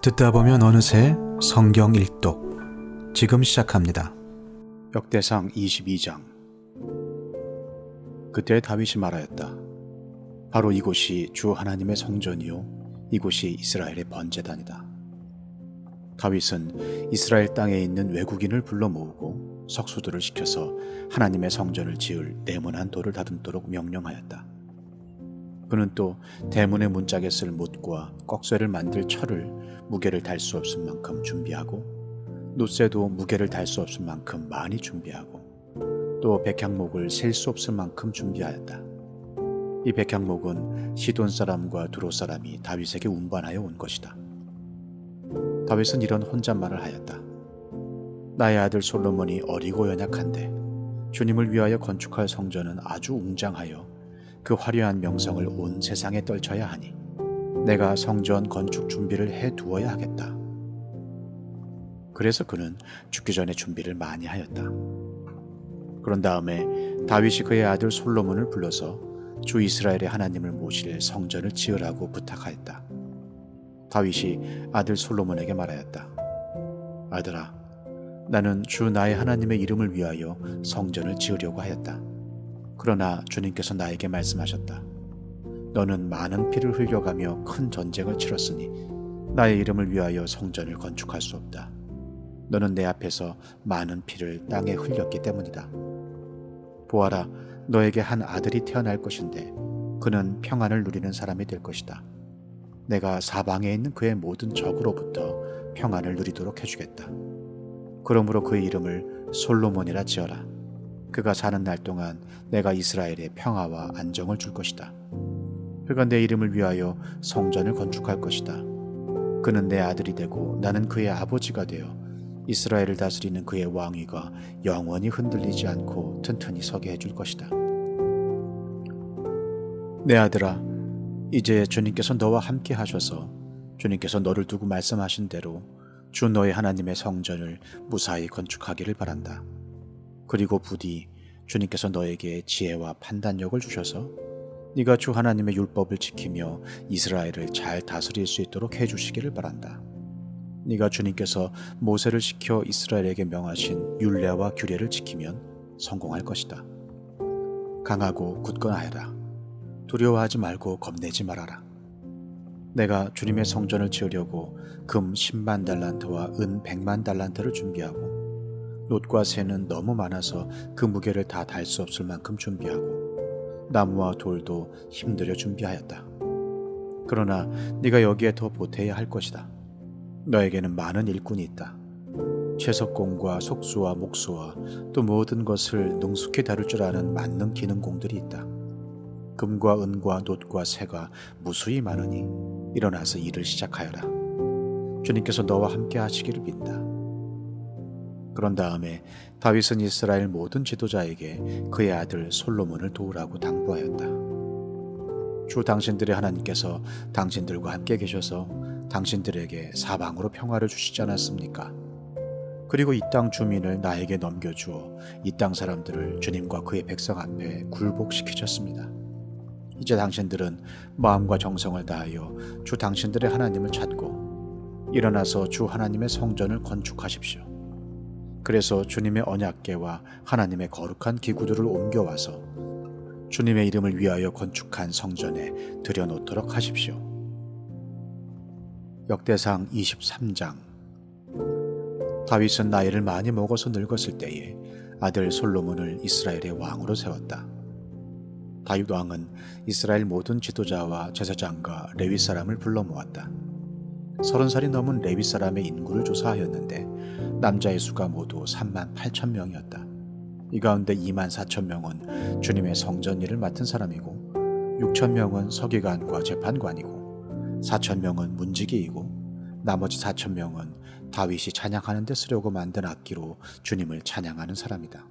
듣다 보면 어느새 성경 일독 지금 시작합니다. 역대상 22장 그때 다윗이 말하였다. 바로 이곳이 주 하나님의 성전이요 이곳이 이스라엘의 번제단이다. 다윗은 이스라엘 땅에 있는 외국인을 불러 모으고 석수들을 시켜서 하나님의 성전을 지을 네모난 돌을 다듬도록 명령하였다. 그는 또 대문의 문짝에 쓸 못과 꺽쇠를 만들 철을 무게를 달 수 없을 만큼 준비하고 노쇠도 무게를 달 수 없을 만큼 많이 준비하고 또 백향목을 셀 수 없을 만큼 준비하였다. 이 백향목은 시돈 사람과 두로 사람이 다윗에게 운반하여 온 것이다. 다윗은 이런 혼잣말을 하였다. 나의 아들 솔로몬이 어리고 연약한데 주님을 위하여 건축할 성전은 아주 웅장하여 그 화려한 명성을 온 세상에 떨쳐야 하니 내가 성전 건축 준비를 해 두어야 하겠다. 그래서 그는 죽기 전에 준비를 많이 하였다. 그런 다음에 다윗이 그의 아들 솔로몬을 불러서 주 이스라엘의 하나님을 모실 성전을 지으라고 부탁하였다. 다윗이 아들 솔로몬에게 말하였다. 아들아, 나는 주 나의 하나님의 이름을 위하여 성전을 지으려고 하였다. 그러나 주님께서 나에게 말씀하셨다. 너는 많은 피를 흘려가며 큰 전쟁을 치렀으니 나의 이름을 위하여 성전을 건축할 수 없다. 너는 내 앞에서 많은 피를 땅에 흘렸기 때문이다. 보아라, 너에게 한 아들이 태어날 것인데 그는 평안을 누리는 사람이 될 것이다. 내가 사방에 있는 그의 모든 적으로부터 평안을 누리도록 해주겠다. 그러므로 그의 이름을 솔로몬이라 지어라. 그가 사는 날 동안 내가 이스라엘에 평화와 안정을 줄 것이다. 그가 내 이름을 위하여 성전을 건축할 것이다. 그는 내 아들이 되고 나는 그의 아버지가 되어 이스라엘을 다스리는 그의 왕위가 영원히 흔들리지 않고 튼튼히 서게 해줄 것이다. 내 아들아, 이제 주님께서 너와 함께 하셔서 주님께서 너를 두고 말씀하신 대로 주 너의 하나님의 성전을 무사히 건축하기를 바란다. 그리고 부디 주님께서 너에게 지혜와 판단력을 주셔서 네가 주 하나님의 율법을 지키며 이스라엘을 잘 다스릴 수 있도록 해 주시기를 바란다. 네가 주님께서 모세를 시켜 이스라엘에게 명하신 율례와 규례를 지키면 성공할 것이다. 강하고 굳건하여라. 두려워하지 말고 겁내지 말아라. 내가 주님의 성전을 지으려고 금 10만 달란트와 은 100만 달란트를 준비하고 놋과 새는 너무 많아서 그 무게를 다 달 수 없을 만큼 준비하고 나무와 돌도 힘들여 준비하였다. 그러나 네가 여기에 더 보태야 할 것이다. 너에게는 많은 일꾼이 있다. 채석공과 속수와 목수와 또 모든 것을 능숙히 다룰 줄 아는 만능 기능공들이 있다. 금과 은과 놋과 새가 무수히 많으니 일어나서 일을 시작하여라. 주님께서 너와 함께 하시기를 빈다. 그런 다음에 다윗은 이스라엘 모든 지도자에게 그의 아들 솔로몬을 도우라고 당부하였다. 주 당신들의 하나님께서 당신들과 함께 계셔서 당신들에게 사방으로 평화를 주시지 않았습니까? 그리고 이 땅 주민을 나에게 넘겨주어 이 땅 사람들을 주님과 그의 백성 앞에 굴복시키셨습니다. 이제 당신들은 마음과 정성을 다하여 주 당신들의 하나님을 찾고 일어나서 주 하나님의 성전을 건축하십시오. 그래서 주님의 언약궤와 하나님의 거룩한 기구들을 옮겨와서 주님의 이름을 위하여 건축한 성전에 들여놓도록 하십시오. 역대상 23장 다윗은 나이를 많이 먹어서 늙었을 때에 아들 솔로몬을 이스라엘의 왕으로 세웠다. 다윗 왕은 이스라엘 모든 지도자와 제사장과 레위 사람을 불러 모았다. 서른 살이 넘은 레위 사람의 인구를 조사하였는데 남자의 수가 모두 3만 8천 명이었다. 이 가운데 2만 4천 명은 주님의 성전 일을 맡은 사람이고 6천 명은 서기관과 재판관이고 4천 명은 문지기이고 나머지 4천 명은 다윗이 찬양하는 데 쓰려고 만든 악기로 주님을 찬양하는 사람이다.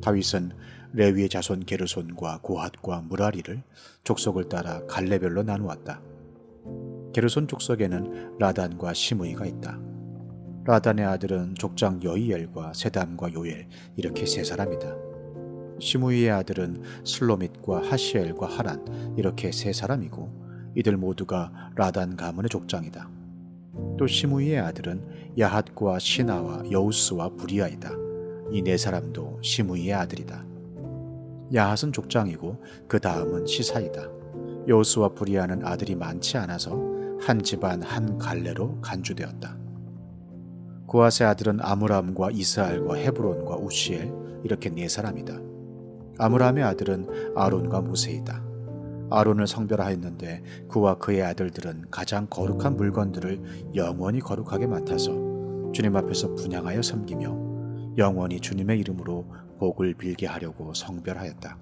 다윗은 레위의 자손 게르손과 고핫과 무라리를 족속을 따라 갈래별로 나누었다. 게르손 족속에는 라단과 시므이가 있다. 라단의 아들은 족장 여이엘과 세담과 요엘 이렇게 세 사람이다. 시므이의 아들은 슬로밋과 하시엘과 하란 이렇게 세 사람이고 이들 모두가 라단 가문의 족장이다. 또 시므이의 아들은 야핫과 시나와 여우스와 부리아이다. 이 네 사람도 시므이의 아들이다. 야핫은 족장이고 그 다음은 시사이다. 여우스와 부리아는 아들이 많지 않아서 한 집안 한 갈래로 간주되었다. 고아스의 아들은 아므람과 이스라엘과 헤브론과 우시엘 이렇게 네 사람이다. 아므람의 아들은 아론과 모세이다. 아론을 성별하였는데 그와 그의 아들들은 가장 거룩한 물건들을 영원히 거룩하게 맡아서 주님 앞에서 분양하여 섬기며 영원히 주님의 이름으로 복을 빌게 하려고 성별하였다.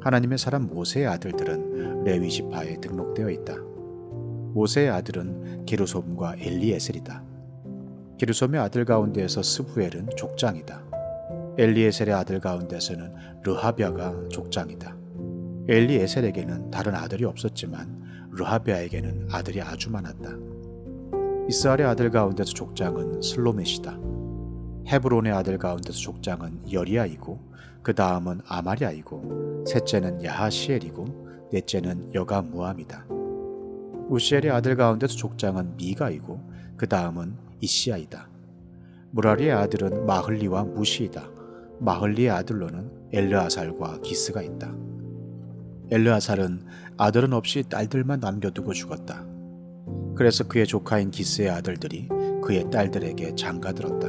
하나님의 사람 모세의 아들들은 레위 지파에 등록되어 있다. 모세의 아들은 기르솜과 엘리에셀이다. 기르솜의 아들 가운데에서 스부엘은 족장이다. 엘리에셀의 아들 가운데서는 르하비아가 족장이다. 엘리에셀에게는 다른 아들이 없었지만 르하비아에게는 아들이 아주 많았다. 이스라엘의 아들 가운데서 족장은 슬로메시다. 헤브론의 아들 가운데서 족장은 여리아이고 그 다음은 아마리아이고 셋째는 야하시엘이고 넷째는 여가무암이다. 우시엘의 아들 가운데서 족장은 미가이고 그 다음은 이시아이다. 무라리의 아들은 마흘리와 무시이다. 마흘리의 아들로는 엘르아살과 기스가 있다. 엘르아살은 아들은 없이 딸들만 남겨두고 죽었다. 그래서 그의 조카인 기스의 아들들이 그의 딸들에게 장가들었다.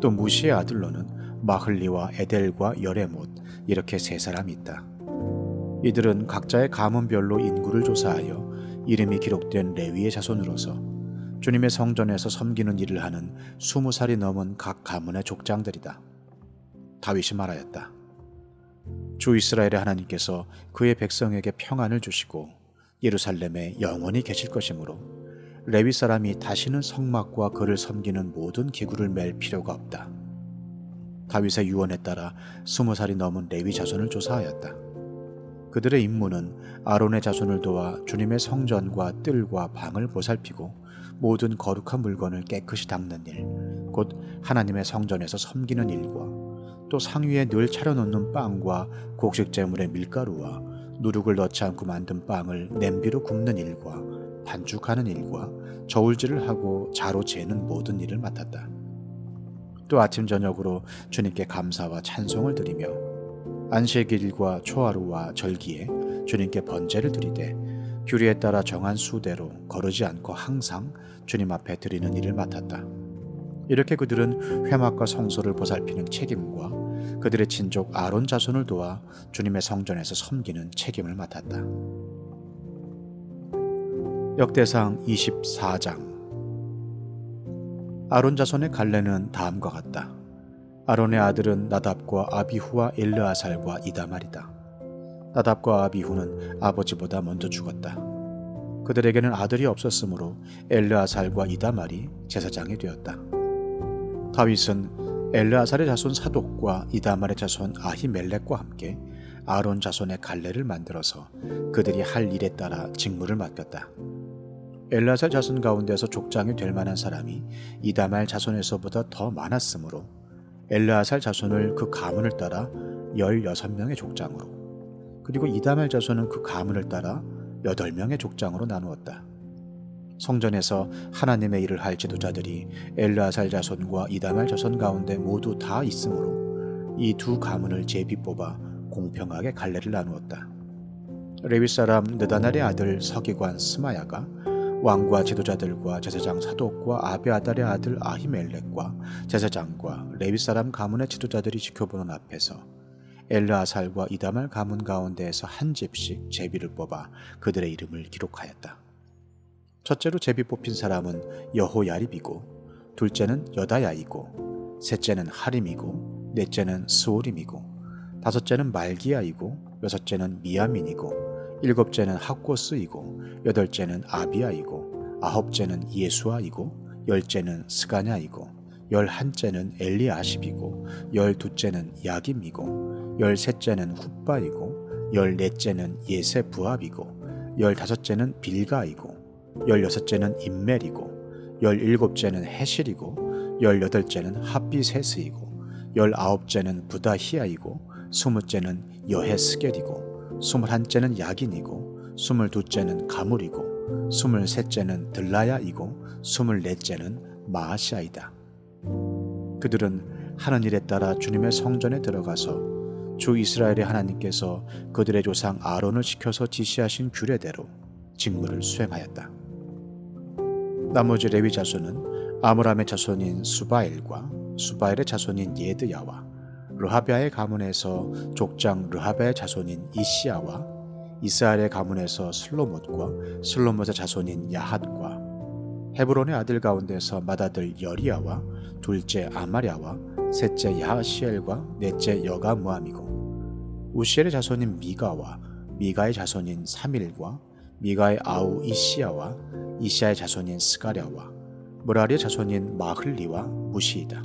또 무시의 아들로는 마흘리와 에델과 여레못 이렇게 세 사람이 있다. 이들은 각자의 가문별로 인구를 조사하여 이름이 기록된 레위의 자손으로서 주님의 성전에서 섬기는 일을 하는 스무 살이 넘은 각 가문의 족장들이다. 다윗이 말하였다. 주 이스라엘의 하나님께서 그의 백성에게 평안을 주시고 예루살렘에 영원히 계실 것이므로 레위 사람이 다시는 성막과 그를 섬기는 모든 기구를 맬 필요가 없다. 다윗의 유언에 따라 스무 살이 넘은 레위 자손을 조사하였다. 그들의 임무는 아론의 자손을 도와 주님의 성전과 뜰과 방을 보살피고 모든 거룩한 물건을 깨끗이 닦는 일, 곧 하나님의 성전에서 섬기는 일과 또 상위에 늘 차려놓는 빵과 곡식 재물의 밀가루와 누룩을 넣지 않고 만든 빵을 냄비로 굽는 일과 반죽하는 일과 저울질을 하고 자로 재는 모든 일을 맡았다. 또 아침 저녁으로 주님께 감사와 찬송을 드리며 안식일과 초하루와 절기에 주님께 번제를 드리되 규례에 따라 정한 수대로 거르지 않고 항상 주님 앞에 드리는 일을 맡았다. 이렇게 그들은 회막과 성소를 보살피는 책임과 그들의 친족 아론 자손을 도와 주님의 성전에서 섬기는 책임을 맡았다. 역대상 24장 아론 자손의 갈래는 다음과 같다. 아론의 아들은 나답과 아비후와 엘르아살과 이다말이다. 나답과 아비후는 아버지보다 먼저 죽었다. 그들에게는 아들이 없었으므로 엘르아살과 이다말이 제사장이 되었다. 다윗은 엘르아살의 자손 사독과 이다말의 자손 아히멜렉과 함께 아론 자손의 갈래를 만들어서 그들이 할 일에 따라 직무를 맡겼다. 엘라살 자손 가운데서 족장이 될 만한 사람이 이다말 자손에서보다 더 많았으므로 엘라살 자손을 그 가문을 따라 16명의 족장으로 그리고 이다말 자손은 그 가문을 따라 8명의 족장으로 나누었다. 성전에서 하나님의 일을 할 지도자들이 엘라살 자손과 이다말 자손 가운데 모두 다 있으므로 이 두 가문을 제비 뽑아 공평하게 갈래를 나누었다. 레위 사람 느다날의 아들 서기관 스마야가 왕과 지도자들과 제사장 사독과 아비아달의 아들 아히멜렉과 제사장과 레위 사람 가문의 지도자들이 지켜보는 앞에서 엘르아살과 이다말 가문 가운데에서 한 집씩 제비를 뽑아 그들의 이름을 기록하였다. 첫째로 제비 뽑힌 사람은 여호야립이고 둘째는 여다야이고 셋째는 하림이고 넷째는 스오림이고 다섯째는 말기야이고 여섯째는 미야민이고 일곱째는 학고스이고 여덟째는 아비아이고 아홉째는 예수아이고 열째는 스가냐이고 열한째는 엘리아십이고 열두째는 야김이고 열셋째는 훗바이고 열넷째는 예세부압이고 열다섯째는 빌가이고 열여섯째는 임멜이고 열일곱째는 해실이고 열여덟째는 합비세스이고 열아홉째는 부다히아이고 스무째는 여헤스겔이고 스물한째는 야긴이고 스물둘째는 가물이고 스물셋째는 들라야이고 스물넷째는 마아시아이다. 그들은 하는 일에 따라 주님의 성전에 들어가서 주 이스라엘의 하나님께서 그들의 조상 아론을 시켜서 지시하신 규례대로 직무를 수행하였다. 나머지 레위 자손은 아므람의 자손인 수바엘과 수바엘의 자손인 예드야와 르하비아의 가문에서 족장 르하비아의 자손인 이시아와 이스라엘의 가문에서 슬로못과 슬로못의 자손인 야핫과 헤브론의 아들 가운데서 맏아들 여리야와 둘째 아마랴와 셋째 야하시엘과 넷째 여가무함이고 우시엘의 자손인 미가와 미가의 자손인 사밀과 미가의 아우 이시야와 이시야의 자손인 스가랴와 무라리의 자손인 마흘리와 무시이다.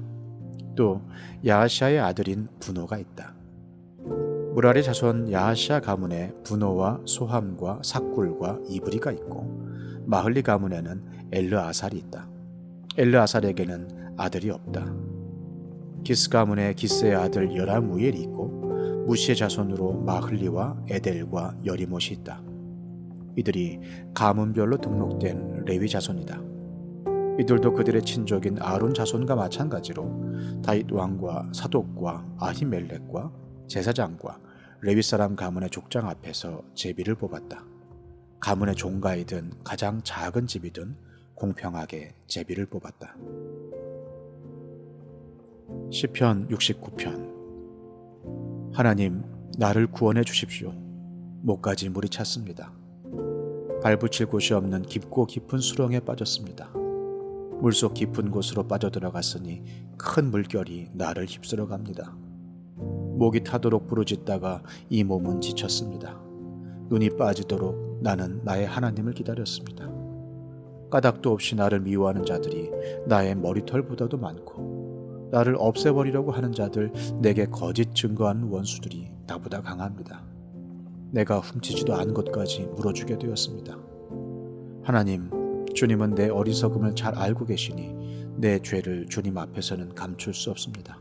또 야하시아의 아들인 분호가 있다. 무라리 자손 야하시아 가문에 분호와 소함과 삭굴과 이브리가 있고 마흘리 가문에는 엘르아살이 있다. 엘르아살에게는 아들이 없다. 기스 가문에 기스의 아들 여라무엘이 있고 무시의 자손으로 마흘리와 에델과 여리못이 있다. 이들이 가문별로 등록된 레위 자손이다. 이들도 그들의 친족인 아론 자손과 마찬가지로 다윗 왕과 사독과 아히멜렉과 제사장과 레위 사람 가문의 족장 앞에서 제비를 뽑았다. 가문의 종가이든 가장 작은 집이든 공평하게 제비를 뽑았다. 시편 69편 하나님 나를 구원해 주십시오. 목까지 물이 찼습니다. 발붙일 곳이 없는 깊고 깊은 수렁에 빠졌습니다. 물속 깊은 곳으로 빠져들어갔으니 큰 물결이 나를 휩쓸어 갑니다. 목이 타도록 부르짖다가 이 몸은 지쳤습니다. 눈이 빠지도록 나는 나의 하나님을 기다렸습니다. 까닭도 없이 나를 미워하는 자들이 나의 머리털보다도 많고 나를 없애버리려고 하는 자들 내게 거짓 증거하는 원수들이 나보다 강합니다. 내가 훔치지도 않은 것까지 물어주게 되었습니다. 하나님, 주님은 내 어리석음을 잘 알고 계시니 내 죄를 주님 앞에서는 감출 수 없습니다.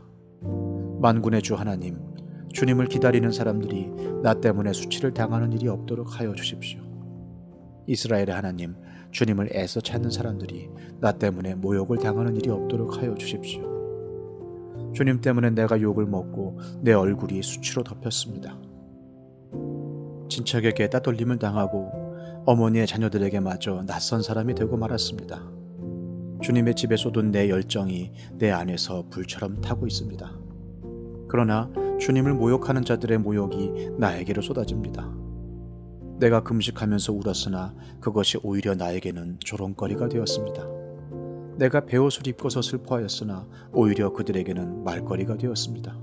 만군의 주 하나님, 주님을 기다리는 사람들이 나 때문에 수치를 당하는 일이 없도록 하여 주십시오. 이스라엘의 하나님, 주님을 애써 찾는 사람들이 나 때문에 모욕을 당하는 일이 없도록 하여 주십시오. 주님 때문에 내가 욕을 먹고 내 얼굴이 수치로 덮였습니다. 친척에게 따돌림을 당하고 어머니의 자녀들에게 마저 낯선 사람이 되고 말았습니다. 주님의 집에 쏟은 내 열정이 내 안에서 불처럼 타고 있습니다. 그러나 주님을 모욕하는 자들의 모욕이 나에게로 쏟아집니다. 내가 금식하면서 울었으나 그것이 오히려 나에게는 조롱거리가 되었습니다. 내가 베옷을 입고서 슬퍼하였으나 오히려 그들에게는 말거리가 되었습니다.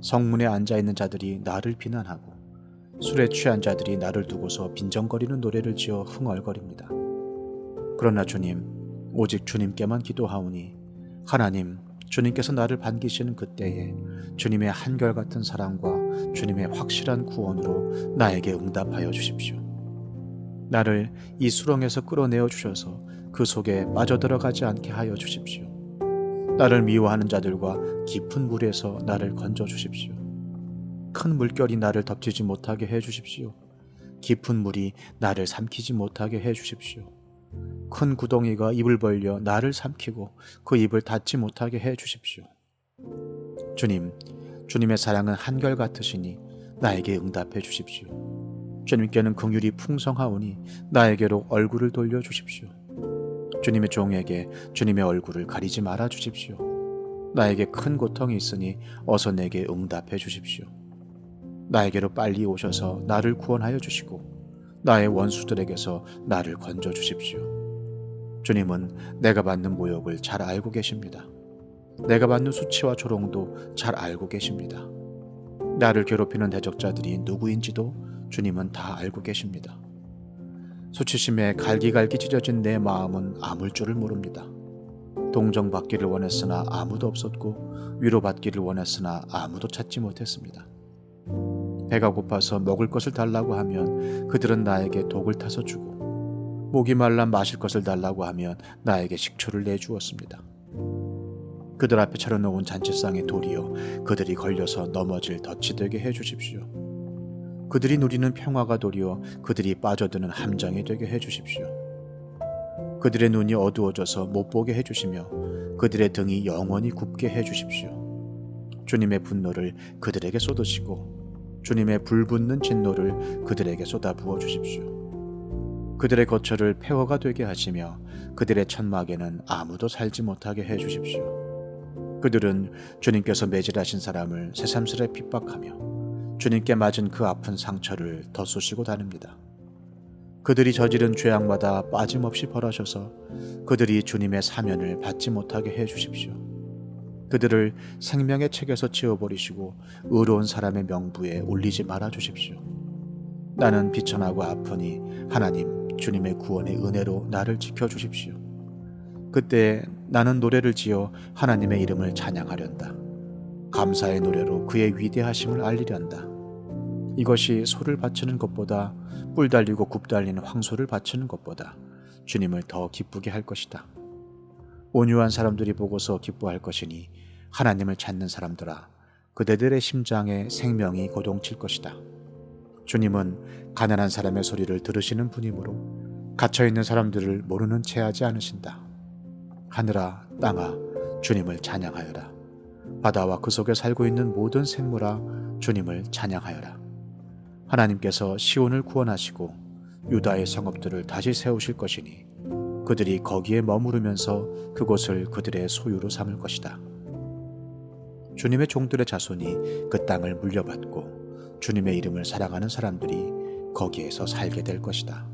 성문에 앉아 있는 자들이 나를 비난하고 술에 취한 자들이 나를 두고서 빈정거리는 노래를 지어 흥얼거립니다. 그러나 주님, 오직 주님께만 기도하오니 하나님, 주님께서 나를 반기시는 그때에 주님의 한결같은 사랑과 주님의 확실한 구원으로 나에게 응답하여 주십시오. 나를 이 수렁에서 끌어내어 주셔서 그 속에 빠져들어가지 않게 하여 주십시오. 나를 미워하는 자들과 깊은 물에서 나를 건져 주십시오. 큰 물결이 나를 덮치지 못하게 해 주십시오. 깊은 물이 나를 삼키지 못하게 해 주십시오. 큰 구덩이가 입을 벌려 나를 삼키고 그 입을 닫지 못하게 해 주십시오. 주님, 주님의 사랑은 한결 같으시니 나에게 응답해 주십시오. 주님께는 긍휼이 풍성하오니 나에게로 얼굴을 돌려 주십시오. 주님의 종에게 주님의 얼굴을 가리지 말아 주십시오. 나에게 큰 고통이 있으니 어서 내게 응답해 주십시오. 나에게로 빨리 오셔서 나를 구원하여 주시고 나의 원수들에게서 나를 건져 주십시오. 주님은 내가 받는 모욕을 잘 알고 계십니다. 내가 받는 수치와 조롱도 잘 알고 계십니다. 나를 괴롭히는 대적자들이 누구인지도 주님은 다 알고 계십니다. 수치심에 갈기갈기 찢어진 내 마음은 아물 줄을 모릅니다. 동정받기를 원했으나 아무도 없었고 위로받기를 원했으나 아무도 찾지 못했습니다. 배가 고파서 먹을 것을 달라고 하면 그들은 나에게 독을 타서 주고 목이 말라 마실 것을 달라고 하면 나에게 식초를 내주었습니다. 그들 앞에 차려놓은 잔치상에 도리어 그들이 걸려서 넘어질 덫이 되게 해주십시오. 그들이 누리는 평화가 도리어 그들이 빠져드는 함정이 되게 해주십시오. 그들의 눈이 어두워져서 못 보게 해주시며 그들의 등이 영원히 굽게 해주십시오. 주님의 분노를 그들에게 쏟으시고 주님의 불붙는 진노를 그들에게 쏟아부어 주십시오. 그들의 거처를 폐허가 되게 하시며 그들의 천막에는 아무도 살지 못하게 해 주십시오. 그들은 주님께서 매질하신 사람을 새삼스레 핍박하며 주님께 맞은 그 아픈 상처를 덧쏘시고 다닙니다. 그들이 저지른 죄악마다 빠짐없이 벌하셔서 그들이 주님의 사면을 받지 못하게 해 주십시오. 그들을 생명의 책에서 지워버리시고 의로운 사람의 명부에 올리지 말아 주십시오. 나는 비천하고 아프니 하나님 주님의 구원의 은혜로 나를 지켜 주십시오. 그때 나는 노래를 지어 하나님의 이름을 찬양하련다. 감사의 노래로 그의 위대하심을 알리련다. 이것이 소를 바치는 것보다 뿔 달리고 굽 달린 황소를 바치는 것보다 주님을 더 기쁘게 할 것이다. 온유한 사람들이 보고서 기뻐할 것이니 하나님을 찾는 사람들아 그대들의 심장에 생명이 고동칠 것이다. 주님은 가난한 사람의 소리를 들으시는 분이므로 갇혀 있는 사람들을 모르는 채 하지 않으신다. 하늘아 땅아 주님을 찬양하여라. 바다와 그 속에 살고 있는 모든 생물아 주님을 찬양하여라. 하나님께서 시온을 구원하시고 유다의 성읍들을 다시 세우실 것이니 그들이 거기에 머무르면서 그곳을 그들의 소유로 삼을 것이다. 주님의 종들의 자손이 그 땅을 물려받고 주님의 이름을 사랑하는 사람들이 거기에서 살게 될 것이다.